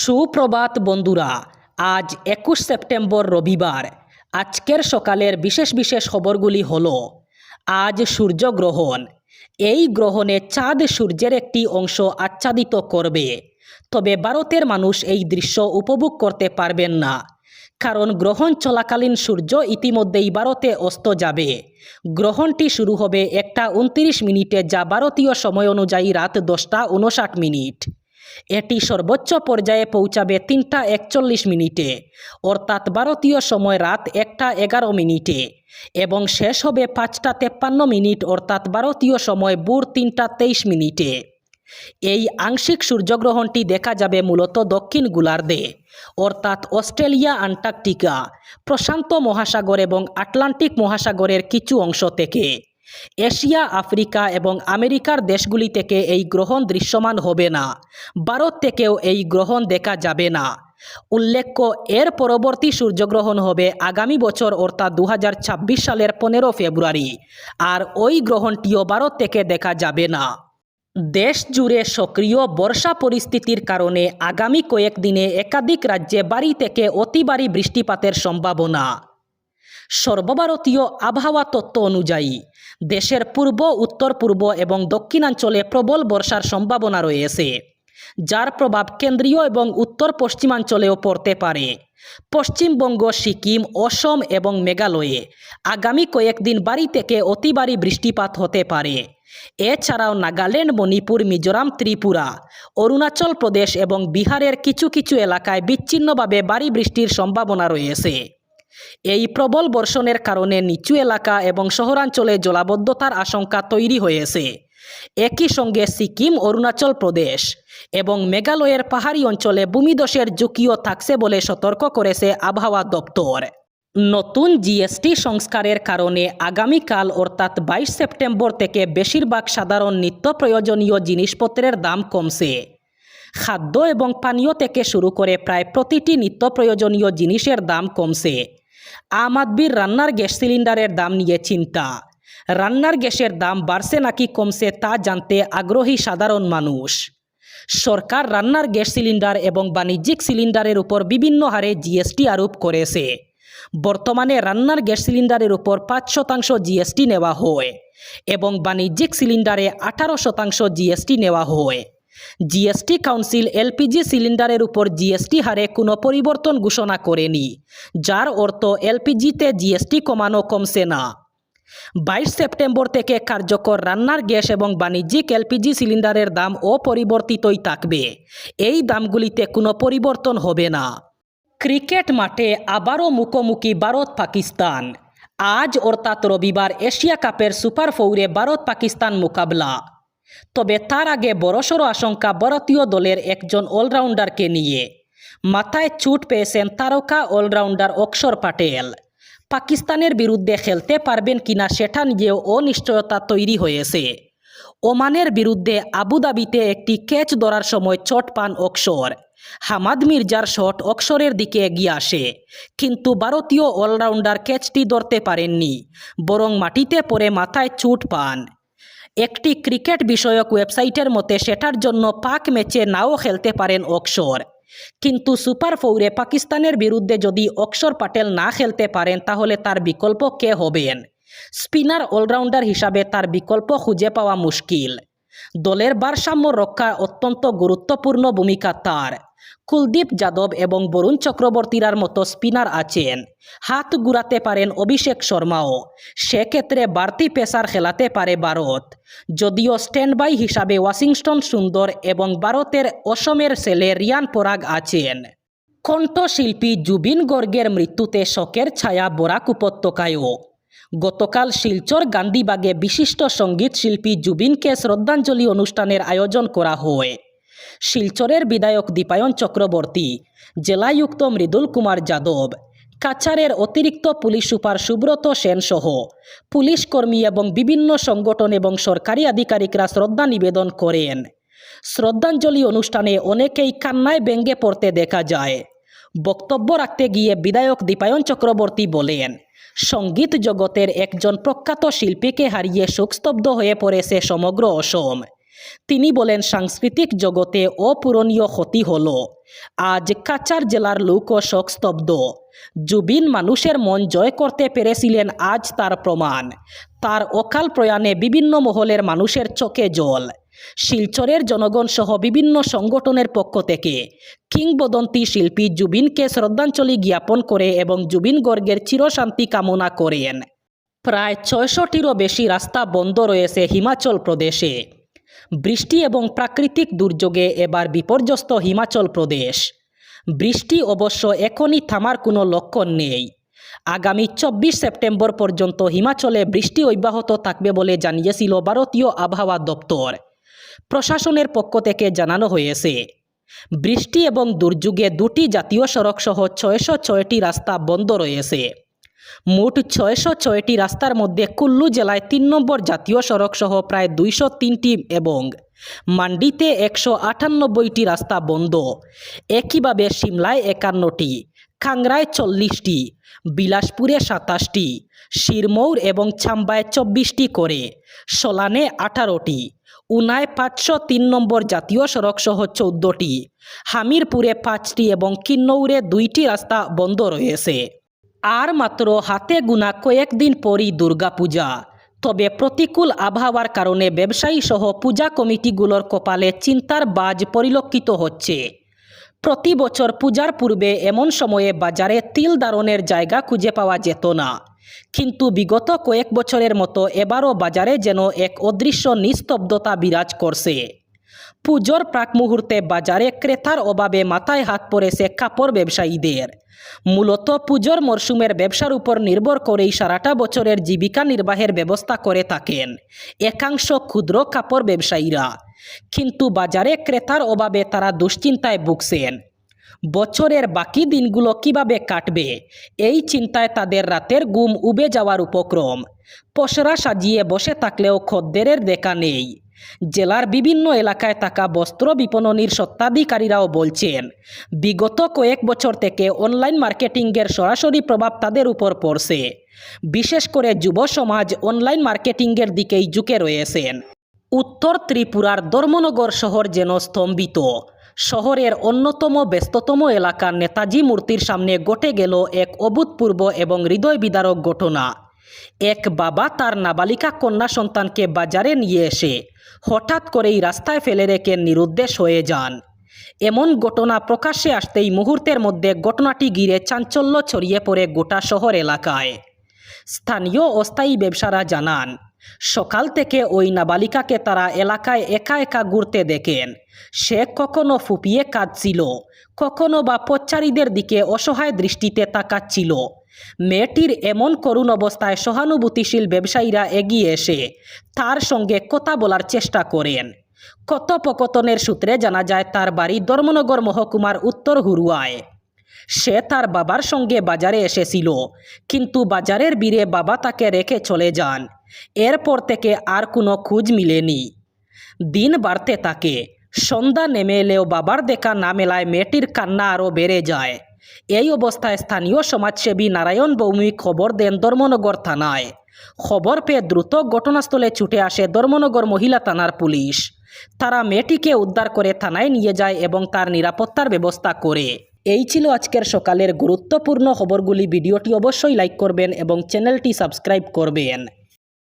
সুপ্রভাত বন্ধুরা, আজ একুশ সেপ্টেম্বর রবিবার। আজকের সকালের বিশেষ বিশেষ খবরগুলি হল, আজ সূর্যগ্রহণ এই গ্রহণে চাঁদ সূর্যের একটি অংশ আচ্ছাদিত করবে। তবে ভারতের মানুষ এই দৃশ্য উপভোগ করতে পারবেন না। কারণ গ্রহণ চলাকালীন সূর্য ইতিমধ্যেই ভারতে অস্ত যাবে। গ্রহণটি শুরু হবে একটা উনত্রিশ মিনিটে যা ভারতীয় সময় অনুযায়ী রাত দশটা উনষাট মিনিট। এটি সর্বোচ্চ পর্যায়ে পৌঁছাবে তিনটা একচল্লিশ মিনিটে, অর্থাৎ ভারতীয় সময় রাত একটা এগারো মিনিটে, এবং শেষ হবে পাঁচটা তেপ্পান্ন মিনিট, অর্থাৎ ভারতীয় সময় ভোর তিনটা তেইশ মিনিটে। এই আংশিক সূর্যগ্রহণটি দেখা যাবে মূলত দক্ষিণ গোলার্ধে, অর্থাৎ অস্ট্রেলিয়া, আন্টার্কটিকা, প্রশান্ত মহাসাগর এবং আটলান্টিক মহাসাগরের কিছু অংশ থেকে। এশিয়া, আফ্রিকা এবং আমেরিকার দেশগুলি থেকে এই গ্রহণ দৃশ্যমান হবে না। ভারত থেকেও এই গ্রহণ দেখা যাবে না। উল্লেখ্য, এর পরবর্তী সূর্যগ্রহণ হবে আগামী বছর অর্থাৎ দু হাজার ছাব্বিশ সালের পনেরো ফেব্রুয়ারি। আর ওই গ্রহণটিও ভারত থেকে দেখা যাবে না। দেশ জুড়ে সক্রিয় বর্ষা পরিস্থিতির কারণে আগামী কয়েকদিনে একাধিক রাজ্যে বাড়ি থেকে অতি বৃষ্টিপাতের সম্ভাবনা। সর্বভারতীয় আবহাওয়া তত্ত্ব অনুযায়ী দেশের পূর্ব, উত্তর পূর্ব এবং দক্ষিণাঞ্চলে প্রবল বর্ষার সম্ভাবনা রয়েছে, যার প্রভাব কেন্দ্রীয় এবং উত্তর পশ্চিমাঞ্চলেও পড়তে পারে। পশ্চিমবঙ্গ, সিকিম, অসম এবং মেঘালয়ে আগামী কয়েকদিন বাড়ি থেকে অতি বৃষ্টিপাত হতে পারে। এছাড়াও নাগাল্যান্ড, মণিপুর, মিজোরাম, ত্রিপুরা, অরুণাচল প্রদেশ এবং বিহারের কিছু কিছু এলাকায় বিচ্ছিন্নভাবে বাড়ি বৃষ্টির সম্ভাবনা রয়েছে। এই প্রবল বর্ষণের কারণে নিচু এলাকা এবং শহরাঞ্চলে জলাবদ্ধতার আশঙ্কা তৈরি হয়েছে। একই সঙ্গে সিকিম, অরুণাচল প্রদেশ এবং মেঘালয়ের পাহাড়ি অঞ্চলে ভূমিধসের ঝুঁকিও থাকছে বলে সতর্ক করেছে আবহাওয়া দপ্তর। নতুন জিএসটি সংস্কারের কারণে আগামীকাল অর্থাৎ বাইশ সেপ্টেম্বর থেকে বেশিরভাগ সাধারণ নিত্য প্রয়োজনীয় জিনিসপত্রের দাম কমছে। খাদ্য এবং পানীয় থেকে শুরু করে প্রায় প্রতিটি নিত্য প্রয়োজনীয় জিনিসের দাম কমছে। আম আদমির রান্নার গ্যাস সিলিন্ডারের দাম নিয়ে চিন্তা। রান্নার গ্যাসের দাম বাড়ছে নাকি কমছে তা জানতে আগ্রহী সাধারণ মানুষ। সরকার রান্নার গ্যাস সিলিন্ডার এবং বাণিজ্যিক সিলিন্ডারের উপর বিভিন্ন হারে জিএসটি আরোপ করেছে। বর্তমানে রান্নার গ্যাস সিলিন্ডারের উপর পাঁচ শতাংশ জিএসটি নেওয়া হয় এবং বাণিজ্যিক সিলিন্ডারে আঠারো শতাংশ জিএসটি নেওয়া হয়। জিএসটি কাউন্সিল এলপিজি সিলিন্ডারের উপর জিএসটি হারে কোনো পরিবর্তন ঘোষণা করেনি, যার অর্থ এলপিজিতে জিএসটি কমানো কমছে না। বাইশ সেপ্টেম্বর থেকে কার্যকর রান্নার গ্যাস এবং বাণিজ্যিক এলপিজি সিলিন্ডারের দাম অপরিবর্তিতই থাকবে, এই দামগুলিতে কোনো পরিবর্তন হবে না। ক্রিকেট মাঠে আবারও মুখোমুখি ভারত পাকিস্তান, আজ অর্থাৎ রবিবার এশিয়া কাপের সুপার ফৌরে ভারত পাকিস্তান মোকাবলা। তবে তার আগে বড়সড় আশঙ্কা ভারতীয় দলের একজন অলরাউন্ডারকে নিয়ে। মাথায় চুট পেয়েছেন তারকা অলরাউন্ডার অক্ষর পাটেল। পাকিস্তানের বিরুদ্ধে খেলতে পারবেন কিনা সেটা নিয়েও অনিশ্চয়তা তৈরি হয়েছে। ওমানের বিরুদ্ধে আবুধাবিতে একটি ক্যাচ ধরার সময় চট পান অক্ষর। হামাদ মির্জার শট অক্ষরের দিকে এগিয়ে আসে। কিন্তু ভারতীয় অলরাউন্ডার ক্যাচটি ধরতে পারেননি, বরং মাটিতে পড়ে মাথায় চুট পান। একটি ক্রিকেট বিষয়ক ওয়েবসাইটের মতে সেটার জন্য পাক ম্যাচে নাও খেলতে পারেন অক্সর কিন্তু সুপার ফৌরে পাকিস্তানের বিরুদ্ধে যদি অক্ষর পাটেল না খেলতে পারেন, তাহলে তার বিকল্প কে হবেন? স্পিনার অলরাউন্ডার হিসাবে তার বিকল্প খুঁজে পাওয়া মুশকিল। দলের ভারসাম্য রক্ষা অত্যন্ত গুরুত্বপূর্ণ ভূমিকা তার। কুলদীপ যাদব এবং বরুণ চক্রবর্তীরার মতো স্পিনার আছেন। হাত গুড়াতে পারেন অভিষেক শর্মাও। সেক্ষেত্রে বাড়তি পেসার খেলাতে পারে ভারত। যদিও স্ট্যান্ড বাই হিসাবে ওয়াশিংটন সুন্দর এবং ভারতের অসমের ছেলে রিয়ান পরাগ আছেন। কণ্ঠশিল্পী জুবিন গর্গের মৃত্যুতে শোকের ছায়া বরাক উপত্যকায়ও। গতকাল শিলচর গান্ধীবাগে বিশিষ্ট সংগীত শিল্পী জুবিনকে শ্রদ্ধাঞ্জলি অনুষ্ঠানের আয়োজন করা হয়। শিলচরের বিধায়ক দীপায়ন চক্রবর্তী, জেলায়ুক্ত মৃদুল কুমার যাদব কাছারের অতিরিক্ত পুলিশ সুপার সুব্রত সেন সহ পুলিশ কর্মী এবং বিভিন্ন সংগঠন এবং সরকারি আধিকারিকরা শ্রদ্ধা নিবেদন করেন। শ্রদ্ধাঞ্জলি অনুষ্ঠানে অনেকেই কান্নায় ব্যঙ্গে পড়তে দেখা যায়। বক্তব্য রাখতে গিয়ে বিধায়ক দীপায়ন চক্রবর্তী বলেন, সংগীত জগতের একজন প্রখ্যাত শিল্পীকে হারিয়ে শোকস্তব্ধ হয়ে পড়েছে সমগ্র অসম। তিনি বলেন, সাংস্কৃতিক জগতে অপূরণীয় ক্ষতি হল। আজ কাচার জেলার লোক শোকস্তব্ধ জুবিন মানুষের মন জয় করতে পেরেছিলেন আজ তার প্রমাণ। তার অকাল প্রয়াণে বিভিন্ন মহলের মানুষের চোখে জল। শিলচরের জনগণ সহ বিভিন্ন সংগঠনের পক্ষ থেকে কিংবদন্তি শিল্পী জুবিনকে শ্রদ্ধাঞ্জলি জ্ঞাপন করে এবং জুবিন গর্গের চিরশান্তি কামনা করেন। প্রায় ছয়শটিরও বেশি রাস্তা বন্ধ রয়েছে হিমাচল প্রদেশে। বৃষ্টি এবং প্রাকৃতিক দুর্যোগে এবার বিপর্যস্ত হিমাচল প্রদেশ। বৃষ্টি অবশ্য এখনই থামার কোনো লক্ষণ নেই। আগামী চব্বিশ সেপ্টেম্বর পর্যন্ত হিমাচলে বৃষ্টি অব্যাহত থাকবে বলে জানিয়েছিল ভারতীয় আবহাওয়া দপ্তর। প্রশাসনের পক্ষ থেকে জানানো হয়েছে, বৃষ্টি এবং দুর্যোগে দুটি জাতীয় সড়ক সহ ছয়শো ছয়টি রাস্তা বন্ধ রয়েছে। মোট ছয়শো ছয়টি রাস্তার মধ্যে কুল্লু জেলায় তিন নম্বর জাতীয় সড়ক সহ প্রায় দুইশো তিনটি এবং মান্ডিতে একশো আটানব্বইটি রাস্তা বন্ধ। একইভাবে সিমলায় একান্নটি, খাংরায় চল্লিশটি, বিলাসপুরে সাতাশটি, শিরমৌর এবং ছাম্বায় চব্বিশটি করে, সোলানে আঠারোটি, উনায় পাঁচশো তিন নম্বর জাতীয় সড়ক সহ চৌদ্দটি, হামিরপুরে পাঁচটি এবং কিন্নৌরে দুইটি রাস্তা বন্ধ রয়েছে। আর মাত্র হাতে গুনা কয়েকদিন পরই দুর্গাপূজা তবে প্রতিকূল আবহাওয়ার কারণে ব্যবসায়ী সহ পূজা কমিটিগুলোর কপালে চিন্তার বাজ পরিলক্ষিত হচ্ছে। প্রতি বছর পূজার পূর্বে এমন সময়ে বাজারে তিল দারণের জায়গা খুঁজে পাওয়া যেত না। কিন্তু বিগত কয়েক বছরের মতো এবারও বাজারে যেন এক অদৃশ্য নিস্তব্ধতা বিরাজ করছে। পুজোর প্রাক মুহূর্তে বাজারে ক্রেতার অভাবে মাথায় হাত পড়েছে কাপড় ব্যবসায়ীদের। মূলত পুজোর মরশুমের ব্যবসার উপর নির্ভর করেই সারাটা বছরের জীবিকা নির্বাহের ব্যবস্থা করে থাকেন একাংশ ক্ষুদ্র কাপড় ব্যবসায়ীরা। কিন্তু বাজারে ক্রেতার অভাবে তারা দুশ্চিন্তায় ভুগছেন। বছরের বাকি দিনগুলো কীভাবে কাটবে? এই চিন্তায় তাদের রাতের গুম উবে যাওয়ার উপক্রম। পসরা সাজিয়ে বসে থাকলেও খদ্দেরের দেখা নেই। জেলার বিভিন্ন এলাকায় থাকা বস্ত্র বিপণনীর সত্ত্বাধিকারীরাও বলছেন, বিগত কয়েক বছর থেকে অনলাইন মার্কেটিংয়ের সরাসরি প্রভাব তাদের উপর পড়ছে। বিশেষ করে যুব সমাজ অনলাইন মার্কেটিংয়ের দিকেই ঝুঁকে রয়েছেন। উত্তর ত্রিপুরার ধর্মনগর শহর যেন স্তম্ভিত। শহরের অন্যতম ব্যস্ততম এলাকার নেতাজি মূর্তির সামনে ঘটে গেল এক অভূতপূর্ব এবং হৃদয় বিদারক ঘটনা। এক বাবা তার নাবালিকা কন্যা সন্তানকে বাজারে নিয়ে এসে হঠাৎ করেই রাস্তায় ফেলে রেখে নিরুদ্দেশ হয়ে যান। এমন ঘটনা প্রকাশ্যে আসতেই মুহূর্তের মধ্যে ঘটনাটি ঘিরে চাঞ্চল্য ছড়িয়ে পড়ে গোটা শহর এলাকায়। স্থানীয় অস্থায়ী ব্যবসারা জানান সকাল থেকে ওই নাবালিকাকে তারা এলাকায় একা একা ঘুরতে দেখেন। সে কখনো ফুপিয়ে কাঁদছিল, কখনো বা পচ্চারীদের দিকে অসহায় দৃষ্টিতে তাকাচ্ছিল। মেয়েটির এমন করুণ অবস্থায় সহানুভূতিশীল ব্যবসায়ীরা এগিয়ে এসে তার সঙ্গে কথা বলার চেষ্টা করেন। কথোপকথনের সূত্রে জানা যায়, তার বাড়ি ধর্মনগর মহকুমার উত্তর হুরুয়ায় সে তার বাবার সঙ্গে বাজারে এসেছিল, কিন্তু বাজারের বীরে বাবা তাকে রেখে চলে যান। এরপর থেকে আর কোনো খোঁজ মিলেনি। দিন বাড়তে থাকে, সন্ধ্যা নেমে এলেও বাবার দেখা না মেলায় মেয়েটির কান্না আরও বেড়ে যায়। এই অবস্থায় স্থানীয় সমাজসেবী নারায়ণ ভৌমিক খবর দেন ধর্মনগর থানায়। খবর পেয়ে দ্রুত ঘটনাস্থলে ছুটে আসে ধর্মনগর মহিলা থানার পুলিশ। তারা মেয়েটিকে উদ্ধার করে থানায় নিয়ে যায় এবং তার নিরাপত্তার ব্যবস্থা করে। এই ছিল আজকের সকালের গুরুত্বপূর্ণ খবরগুলি। ভিডিওটি অবশ্যই লাইক করবেন এবং চ্যানেলটি সাবস্ক্রাইব করবেন।